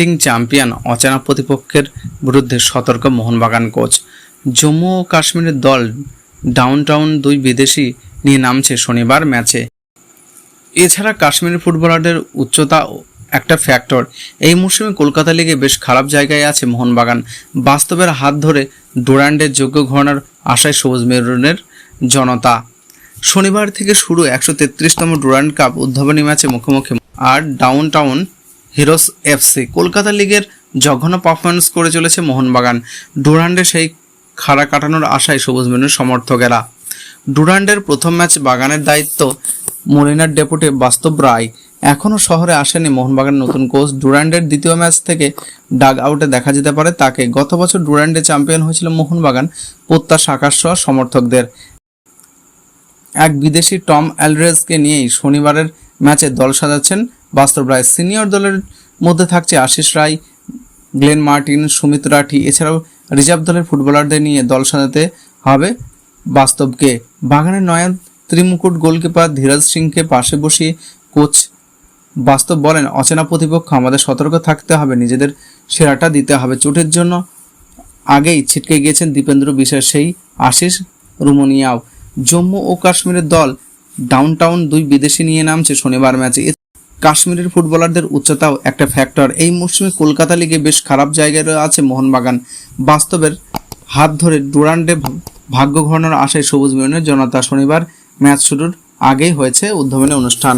Defending champion অচেনা প্রতিপক্ষের বিরুদ্ধে সতর্ক মোহনবাগান কোচ জম্মু ও কাশ্মীরের দল ডাউনটাউন দুই বিদেশি নিয়ে নামছে শনিবার ম্যাচে এছাড়া কাশ্মীরের ফুটবলারদের উচ্চতা একটা ফ্যাক্টর এই মৌসুমে কলকাতা লিগে বেশ খারাপ জায়গায় আছে মোহনবাগান। বাস্তবের হাত ধরে ডোরান্ডের যোগ্য ঘরানার আশায় সবুজ মেরুনের জনতা। শনিবার থেকে শুরু একশো তেত্রিশতম ডোরান্ড কাপ উদ্ভাবনী ম্যাচে মুখোমুখি। আর down town heroes FC. Kolkata লিগের জঘন্য পারফরমেন্স করে চলেছে মোহনবাগান। ডুরান্ডে সেই খাড়া কাটানোর আশায় সবুজ মেনুর সমর্থকেরা। ডুরান্ডের প্রথম ম্যাচ বাগানের দায়িত্ব মরিনার ডেপুটি বাস্তব রায়। এখনও শহরে আসেনি মোহনবাগানের নতুন কোচ ডুরান্ডের দ্বিতীয় ম্যাচ থেকে ডাগ আউটে দেখা যেতে পারে তাকে। গত বছর ডুরান্ডে চ্যাম্পিয়ন হয়েছিল মোহনবাগান প্রত্যাশা আকাশ সহ সমর্থকদের। এক বিদেশি টম অ্যালরেজকে নিয়েই শনিবারের ম্যাচে দল সাজাচ্ছেন বাস্তব রায় সিনিয়র দলের মধ্যে থাকছে আশিস রায়, গ্লেন মার্টিন, সুমিত রাঠি। এছাড়াও রিজার্ভ দলের ফুটবলারদের নিয়ে দল সাজাতে হবে বাস্তবকে। বাগানের নয়ন, ত্রিমুকুট গোলকিপার ধীরাজ সিংকে পাশে বসিয়ে কোচ বাস্তব বলেন, অচেনা প্রতিপক্ষ, আমাদের সতর্ক থাকতে হবে, নিজেদের সেরাটা দিতে হবে। চোটের জন্য আগেই ছিটকে গিয়েছেন দীপেন্দ্র বিশ্বাস, সেই আশিস রুমোনিয়াও। জম্মু ও কাশ্মীরের দল ডাউনটাউন দুই বিদেশি নিয়ে নামছে শনিবার ম্যাচে। কাশ্মীরের ফুটবলারদের উচ্চতাও একটা ফ্যাক্টর। এই মৌসুমে কলকাতা লিগে বেশ খারাপ জায়গায় আছে মোহনবাগান। বাস্তবের হাত ধরে ডুরান্ডে ভাগ্য ঘরানোর আশায় সবুজ মিলনের জনতা শনিবার ম্যাচ শুরুর আগেই হয়েছে উদ্বোধনী অনুষ্ঠান।